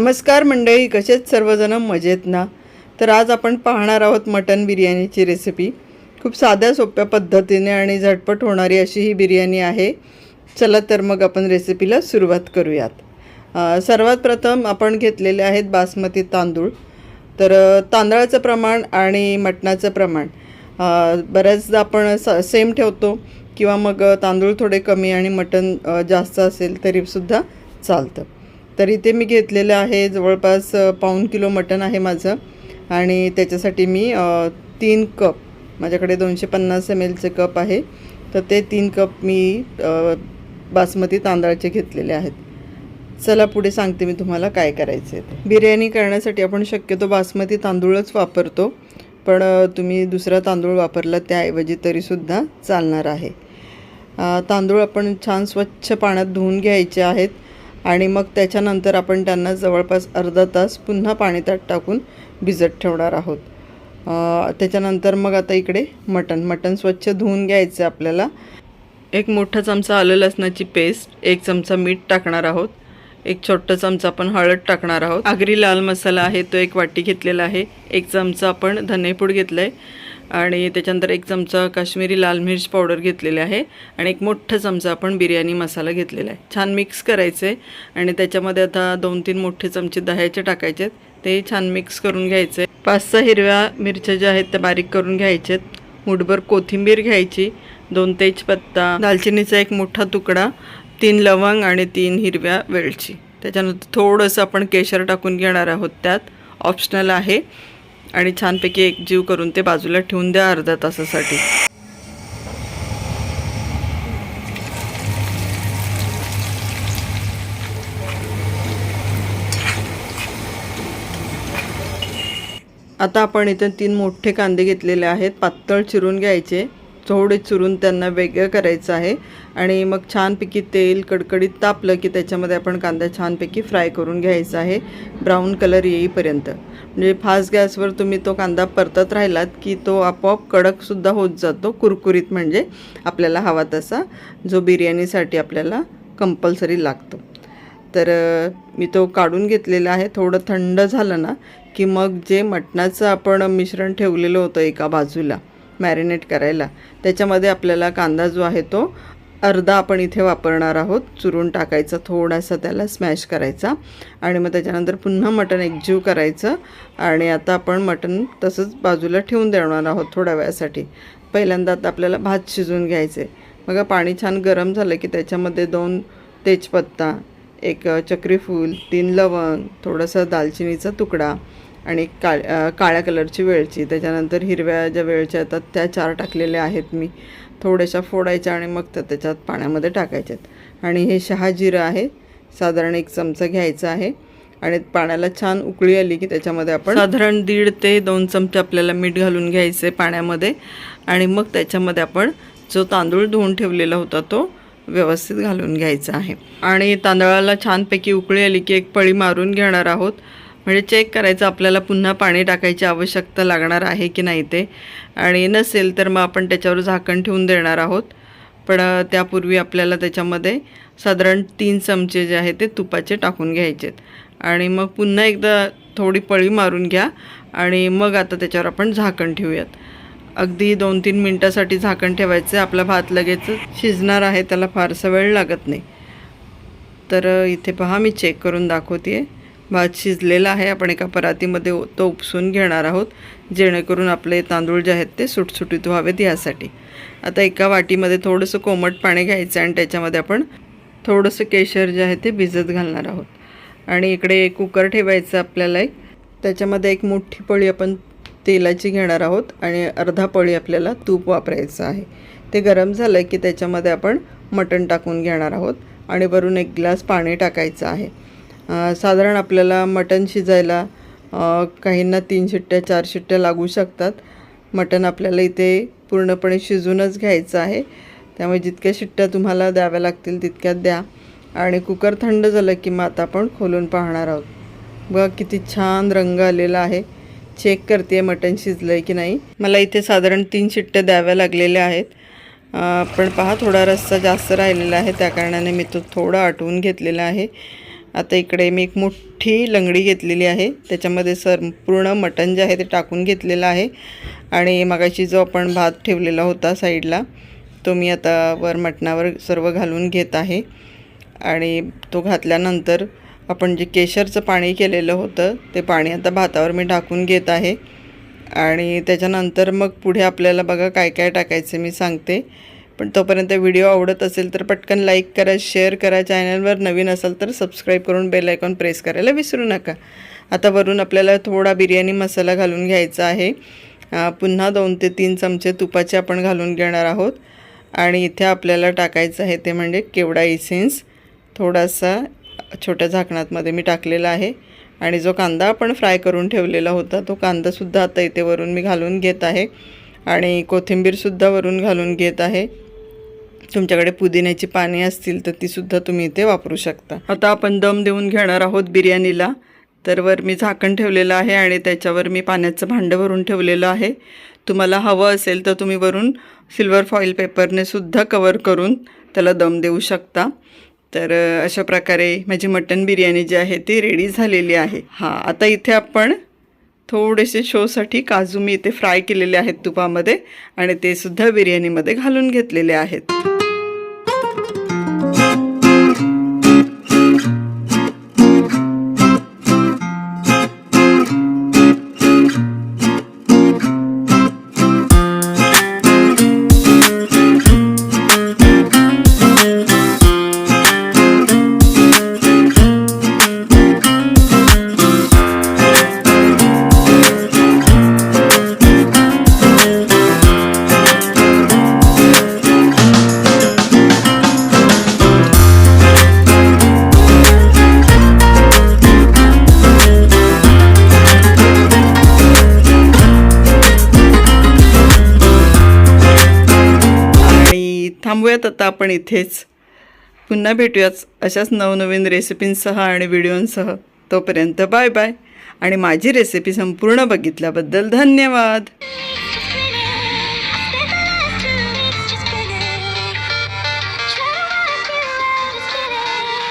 नमस्कार मंडळी कसेच सर्वजण? मजेत ना? तर आज आपण पाहणार आहोत मटन बिर्याणीची रेसिपी खूप साध्या सोप्या पद्धतीने आणि झटपट होणारी अशी ही बिर्याणी आहे. चला तर मग आपण रेसिपीला सुरुवात करूयात. सर्वात प्रथम आपण घेतलेले आहेत बासमती तांदूळ. तर तांदळाचं प्रमाण आणि मटणाचं प्रमाण. बऱ्याचदा आपण स सेम ठेवतो किंवा मग तांदूळ थोडे कमी आणि मटण जास्त असेल तरीसुद्धा चालतं. तर इथे मी घेतलेलं आहे. जवळपास पाऊन पाऊण किलो मटण आहे माझं. आणि त्याच्यासाठी मी तीन कप माझ्याकडे दोनशे पन्नास एम एलचे कप आहे. तर ते तीन कप मी बासमती तांदळाचे घेतलेले आहेत. चला पुढे सांगते मी तुम्हाला काय करायचं आहे बिर्याणी करण्यासाठी आपण शक्यतो बासमती तांदूळच वापरतो. पण तुम्ही दुसरा तांदूळ वापरला त्याऐवजी तरीसुद्धा चालणार आहे. तांदूळ आपण छान स्वच्छ पाण्यात धुवून घ्यायचे आहेत. आणि मग त्याच्यानंतर आपण त्यांना जवळपास अर्धा तास पुन्हा पाणी त्यात टाकून भिजत ठेवणार आहोत. त्याच्यानंतर मग आता इकडे मटण. मटण स्वच्छ धुवून घ्यायचं आहे आपल्याला. एक मोठा चमचा आलं लसणाची पेस्ट एक चमचा मीठ टाकणार आहोत. एक छोटा चमचा आपण हळद टाकणार आहोत. आगरी लाल मसाला आहे तो एक वाटी घेतलेला आहे. एक चमचा आपण धनेपूड घेतलं आहे आणि त्याच्यानंतर एक चमचा काश्मीरी लाल मिर्च पावडर घेतलेली आहे आणि एक मोठा चमचा आपण बिर्याणी मसाला घेतलेला आहे. छान मिक्स करायचं आहे आणि त्याच्यामध्ये आता दोन तीन मोठे चमचे दह्याचे टाकायचे आहेत. ते छान मिक्स करून घ्यायचे. पाच सहा हिरव्या मिरच्या ज्या आहेत त्या बारीक करून घ्यायचे मुठभर कोथिंबीर घ्यायची दोन तेजपत्ता दालचिनीचा एक मोठा तुकडा तीन लवंग आणि तीन हिरव्या वेलची. त्याच्यानंतर थोडंसं आपण केशर टाकून घेणार आहोत त्यात. ऑप्शनल आहे. आणि छानपैकी एकजीव करून ते बाजूला ठेवून द्या अर्ध्या तासासाठी. आता आपण इथे तीन मोठे कांदे घेतलेले आहेत. पातळ चिरून घ्यायचे. थोडे चुरून त्यांना वेगळं करायचं आहे. आणि मग छानपैकी तेल कडकडीत तापलं की त्याच्यामध्ये आपण कांदा छानपैकी फ्राय करून घ्यायचा आहे. ब्राऊन कलर येईपर्यंत. म्हणजे फास्ट गॅसवर तुम्ही तो कांदा परतत राहिलात की तो आपोआप कडकसुद्धा होत जातो कुरकुरीत म्हणजे आपल्याला हवा तसा जो बिर्याणीसाठी आपल्याला कंपल्सरी लागतो. तर मी तो काढून घेतलेला आहे. थोडं थंड झालं ना की मग जे मटणाचं आपण मिश्रण ठेवलेलं होतं एका बाजूला मॅरिनेट करायला. त्याच्यामध्ये आपल्याला कांदा जो आहे तो अर्धा आपण इथे वापरणार आहोत. चुरून टाकायचा थोडासा त्याला स्मॅश करायचा. आणि मग त्याच्यानंतर पुन्हा मटण एकजीव करायचं. आणि आता आपण मटण तसंच बाजूला ठेवून देणार आहोत थोड्या वेळासाठी. पहिल्यांदा आता आपल्याला भात शिजवून घ्यायचे मग पाणी छान गरम झालं की त्याच्यामध्ये दोन तेजपत्ता एक चक्रीफूल तीन लवंग थोडंसं दालचिनीचा तुकडा आणि काळ काळ्या कलरची वेळची. त्याच्यानंतर हिरव्या ज्या वेळच्या येतात त्या चार टाकलेल्या आहेत मी. थोड्याशा फोडायच्या आणि मग त्या त्याच्यात पाण्यामध्ये टाकायच्यात. आणि हे शहाजिरं आहे. साधारण एक चमचा घ्यायचा आहे. आणि पाण्याला छान उकळी आली की त्याच्यामध्ये आपण साधारण दीड ते दोन चमचे आपल्याला मीठ घालून घ्यायचे पाण्यामध्ये. आणि मग त्याच्यामध्ये आपण जो तांदूळ धुवून ठेवलेला होता तो व्यवस्थित घालून घ्यायचा आहे. आणि तांदळाला छानपैकी उकळी आली की एक पळी मारून घेणार आहोत. म्हणजे चेक करायचं आपल्याला पुन्हा पाणी टाकायची आवश्यकता लागणार आहे की नाही ते. आणि नसेल तर मग आपण त्याच्यावर झाकण ठेवून देणार आहोत. पण त्यापूर्वी आपल्याला त्याच्यामध्ये साधारण तीन चमचे जे आहे ते तुपाचे टाकून घ्यायचेत. आणि मग पुन्हा एकदा थोडी पळी मारून घ्या आणि मग आता त्याच्यावर आपण झाकण ठेवूयात. अगदी दोन तीन मिनटासाठी झाकण ठेवायचं आपला भात लगेच शिजणार आहे त्याला फारसा वेळ लागत नाही. तर इथे पहा मी चेक करून दाखवते भात शिजलेला आहे. आपण एका परातीमध्ये तो उपसून घेणार आहोत जेणेकरून आपले तांदूळ जे आहेत ते सुटसुटीत व्हावेत यासाठी. आता एका वाटीमध्ये थोडंसं कोमट पाणी घ्यायचं आणि त्याच्यामध्ये आपण थोडंसं केशर जे आहे ते भिजत घालणार आहोत. आणि इकडे कुकर ठेवायचं आपल्याला एक. त्याच्यामध्ये एक मोठी पळी आपण तेलाची घेणार आहोत आणि अर्धा पळी आपल्याला तूप वापरायचं आहे. ते गरम झालं की त्याच्यामध्ये आपण मटण टाकून घेणार आहोत आणि वरून एक ग्लास पाणी टाकायचं आहे. साधारण आपल्याला मटण शिजायला काहींना तीन शिट्ट्या चार शिट्ट्या लागू शकतात. मटण आपल्याला इथे पूर्णपणे शिजूनच घ्यायचं आहे. त्यामुळे जितक्या शिट्ट्या तुम्हाला द्याव्या लागतील तितक्यात द्या. आणि कुकर थंड झालं की मग आता आपण खोलून पाहणार आहोत. बघा किती छान रंग आलेला आहे. चेक करते आहे मटण शिजलं आहे की नाही. मला इथे साधारण तीन शिट्ट्या द्याव्या लागलेल्या आहेत. पण पहा थोडा रस्सा जास्त राहिलेला आहे. त्या कारणाने मी तो थोडा आटवून घेतलेला आहे. आता इकडे मी एक मोठी लंगडी घेतलेली आहे. त्याच्यामध्ये संपूर्ण मटण जे आहे ते टाकून घेतलेलं आहे. आणि मगाशी जो आपण भात ठेवलेला होता साईडला तो मी आता वर मटणावर सर्व घालून घेत आहे. आणि तो घातल्यानंतर आपण जे केशरचं पाणी केलेलं होतं ते पाणी आता भातावर मी टाकून घेत आहे. आणि त्याच्यानंतर मग पुढे आपल्याला बघा काय काय टाकायचं मी सांगते. पण तोपर्यंत व्हिडिओ आवडत असेल तर पटकन लाईक करा शेअर करा. चॅनलवर नवीन असाल तर सबस्क्राईब करून बेल आयकॉन प्रेस करायला विसरू नका. आता वरून आपल्याला थोडा बिर्याणी मसाला घालून घ्यायचा आहे. पुन्हा दोन ते तीन चमचे तुपाचे आपण घालून घेणार आहोत. आणि इथे आपल्याला टाकायचं आहे ते म्हणजे केवडा इसेन्स. थोडासा छोट्या झाकणातमध्ये मी टाकलेला आहे. आणि जो कांदा आपण फ्राय करून ठेवलेला होता तो कांदासुद्धा आता इथे वरून मी घालून घेत आहे. आणि कोथिंबीरसुद्धा वरून घालून घेत आहे. तुमच्याकडे पुदिन्याची पाने असतील तर तीसुद्धा तुम्ही इथे वापरू शकता. आता आपण दम देऊन घेणार आहोत बिर्याणीला. तर वर मी झाकण ठेवलेलं आहे आणि त्याच्यावर मी पाण्याचं भांडं भरून ठेवलेलं आहे. तुम्हाला हवं असेल तर तुम्ही वरून सिल्वर फॉईल पेपरने सुद्धा कवर करून त्याला दम देऊ शकता. तर अशा प्रकारे माझी मटन बिर्याणी जी आहे ती रेडी झालेली आहे. हां आता इथे आपण थोडेसे शोसाठी काजू मी इथे फ्राय केलेले आहेत तुपामध्ये आणि ते सुद्धा बिर्याणीमध्ये घालून घेतलेले आहेत. थांबूयात आता आपण इथेच. पुन्हा भेटूयाच अशाच नवनवीन रेसिपींसह आणि व्हिडिओंसह. तोपर्यंत बाय बाय. आणि माझी रेसिपी संपूर्ण बघितल्याबद्दल धन्यवाद.